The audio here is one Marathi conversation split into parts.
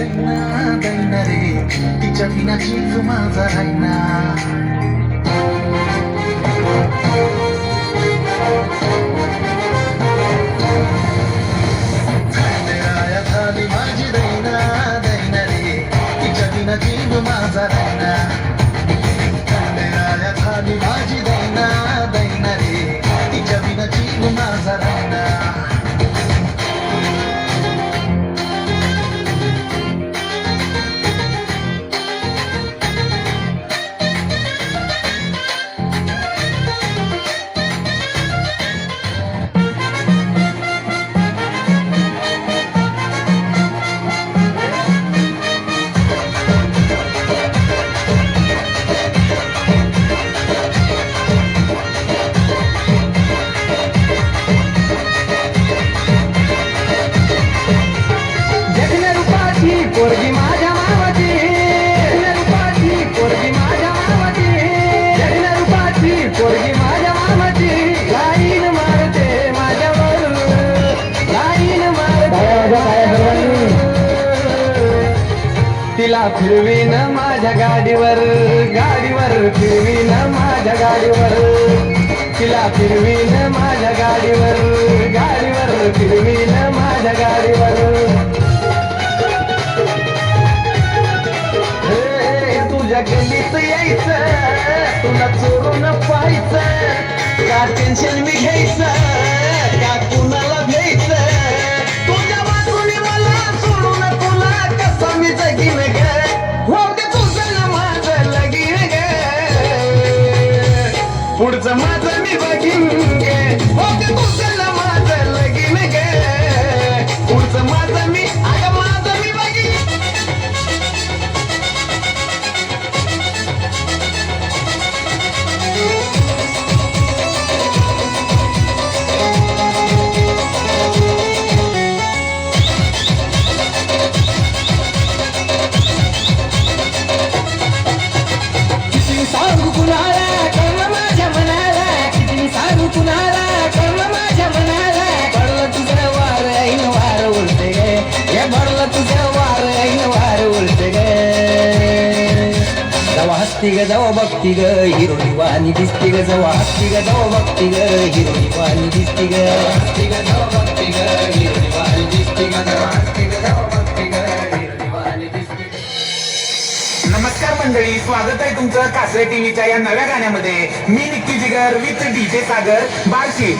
दैना दैना रे तिच्या विना जीव माझा राहिना राया माझी दैना दैना रे तिच्या विना जीव माझा राहिना तिला फिरवीन माझ्या गाडीवर गाडीवर फिरवीन माझ्या गाडीवर. तिला फिरवीन माझ्या गाडीवर गाडीवर फिरवीन माझ्या गाडीवर. तुझ्या गल्लीत यायचं तुला चोरून पाहायचं का टेन्शन मी घ्यायचं? हत्ती ग जवा बघती ग हिरोनी वाणी दिसती ग जवा हत्ती ग जवा बघती ग हिरोनी वाणी दिसती ग हसती ग जवा बघती ग हिरोनी वाणी दिसती ग. जवा हसती ग जवा बघती ग नमस्कार मंडळी स्वागत आहे तुमचं कासरे टीव्हीच्या या नव्या गाण्यामध्ये. मी निक्की जिगर विथ डीजे सागर बार्शी.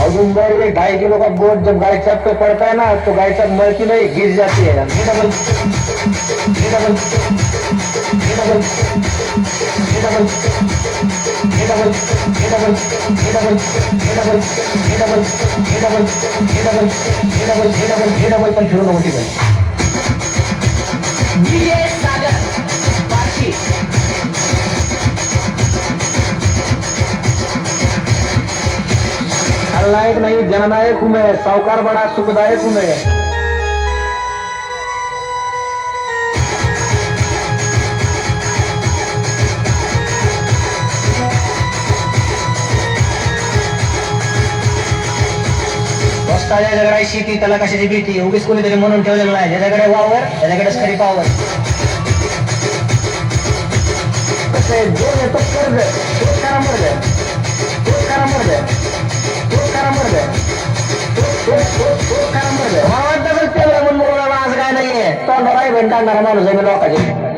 अजून बर ये ढाई किलो का बोझ जब गाय तो पे पड़ता है ना तो गाय छत मरती नहीं गिर जाती है ये डबल डबल डबल डबल. पण नाही नहीं जननायक हूँ मैं बड़ा सुखदायक हूँ मैं। असता ज्याच्याकडे शेती त्याला कशाची भीती? उगीच कोणीतरी म्हणून ठेवलेलं नाही. ज्याच्याकडे वावर त्याच्याकडेच खरी पावर. तो कर्ज. तोच काराम पडलं. तोच काराम पडलं. तोच काराम पडलं. तोच काराम आज काय नाहीये? तोंडाला इव्हेंट आणणारा माणूस आहे मी लोकांचे.